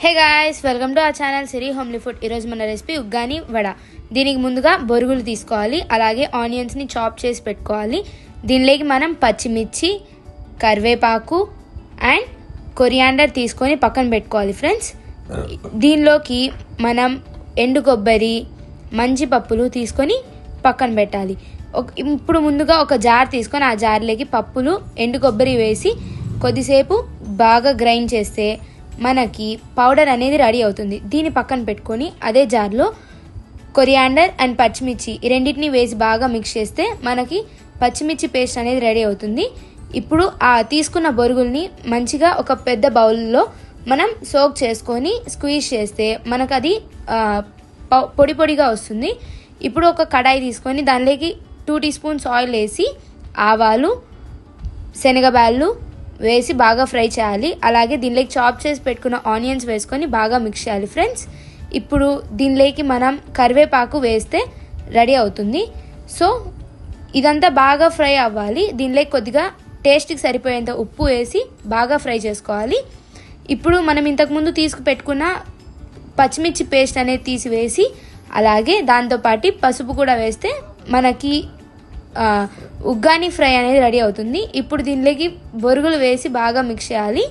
Hey guys welcome to ఆ channel Siri homely food ఈరోజు మన రెసిపీ ఉగ్గాని వడ. దీనికి ముందుగా బొరుగులు తీసుకోవాలి అలాగే ఆనియన్స్ని చాప్ చేసి పెట్టుకోవాలి. దీనిలోకి మనం పచ్చిమిర్చి కరివేపాకు అండ్ కొరియాండర్ తీసుకొని పక్కన పెట్టుకోవాలి ఫ్రెండ్స్ దీనిలోకి మనం ఎండు కొబ్బరి మంచి పప్పులు తీసుకొని పక్కన పెట్టాలి. ఒక- ఇప్పుడు ముందుగా ఒక జార్ తీసుకొని ఆ జార్లోకి పప్పులు ఎండు కొబ్బరి వేసి కొద్దిసేపు బాగా గ్రైండ్ చేస్తే మనకి పౌడర్ అనేది రెడీ అవుతుంది. దీన్ని పక్కన పెట్టుకొని అదే జార్లో కొరియాండర్ అండ్ పచ్చిమిర్చి ఈ రెండింటిని వేసి బాగా మిక్స్ చేస్తే మనకి పచ్చిమిర్చి పేస్ట్ అనేది రెడీ అవుతుంది. ఇప్పుడు ఆ తీసుకున్న బొరుగుల్ని మంచిగా ఒక పెద్ద బౌల్లో మనం సోక్ చేసుకొని స్క్వీజ్ చేస్తే మనకు అది పొడి పొడిగా వస్తుంది. ఇప్పుడు ఒక కడాయి తీసుకొని దానిలోకి టూ టీ స్పూన్స్ ఆయిల్ వేసి ఆవాలు శనగబ్యాళ్ళు వేసి బాగా ఫ్రై చేయాలి. అలాగే దీనిలోకి చాప్ చేసి పెట్టుకున్న ఆనియన్స్ వేసుకొని బాగా మిక్స్ చేయాలి ఫ్రెండ్స్. ఇప్పుడు దీనిలోకి మనం కరివేపాకు వేస్తే రెడీ అవుతుంది. సో ఇదంతా బాగా ఫ్రై అవ్వాలి. దీనిలోకి కొద్దిగా టేస్ట్కి సరిపోయేంత ఉప్పు వేసి బాగా ఫ్రై చేసుకోవాలి. ఇప్పుడు మనం ఇంతకుముందు తీసుకు పెట్టుకున్న పచ్చిమిర్చి పేస్ట్ అనేది తీసివేసి అలాగే దాంతోపాటు పసుపు కూడా వేస్తే మనకి ఉగ్గాని ఫ్రై అనేది రెడీ అవుతుంది. ఇప్పుడు దీనిలోకి బొరుగులు వేసి బాగా మిక్స్ చేయాలి.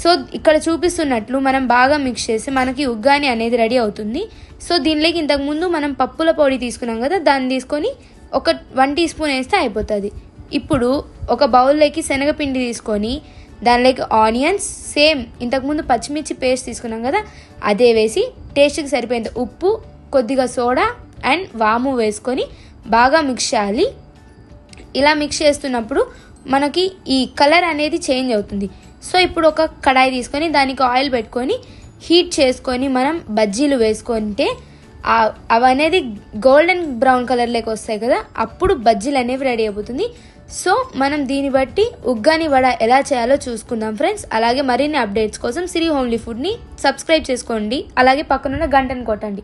సో ఇక్కడ చూపిస్తున్నట్లు మనం బాగా మిక్స్ చేసి మనకి ఉగ్గాని అనేది రెడీ అవుతుంది. సో దీనిలోకి ఇంతకుముందు మనం పప్పుల పొడి తీసుకున్నాం కదా దాన్ని తీసుకొని ఒక వన్ టీ స్పూన్ వేస్తే అయిపోతుంది. ఇప్పుడు ఒక బౌల్లోకి శనగపిండి తీసుకొని దానిలోకి ఆనియన్స్ సేమ్ ఇంతకుముందు పచ్చిమిర్చి పేస్ట్ తీసుకున్నాం కదా అదే వేసి టేస్ట్కి సరిపోయేంత ఉప్పు కొద్దిగా సోడా అండ్ వాము వేసుకొని బాగా మిక్స్ చేయాలి. ఇలా మిక్స్ చేస్తున్నప్పుడు మనకి ఈ కలర్ అనేది చేంజ్ అవుతుంది. సో ఇప్పుడు ఒక కడాయి తీసుకొని దానికి ఆయిల్ పెట్టుకొని హీట్ చేసుకొని మనం బజ్జీలు వేసుకుంటే అవి అనేది గోల్డెన్ బ్రౌన్ కలర్లోకి వస్తాయి కదా అప్పుడు బజ్జీలు అనేవి రెడీ అయిపోతుంది. సో మనం దీన్ని బట్టి ఉగ్గాని వడ ఎలా చేయాలో చూసుకుందాం ఫ్రెండ్స్ అలాగే మరిన్ని అప్డేట్స్ కోసం సిరి హోమ్లీ ఫుడ్ని సబ్స్క్రైబ్ చేసుకోండి. అలాగే పక్కనున్న గంటను కొట్టండి.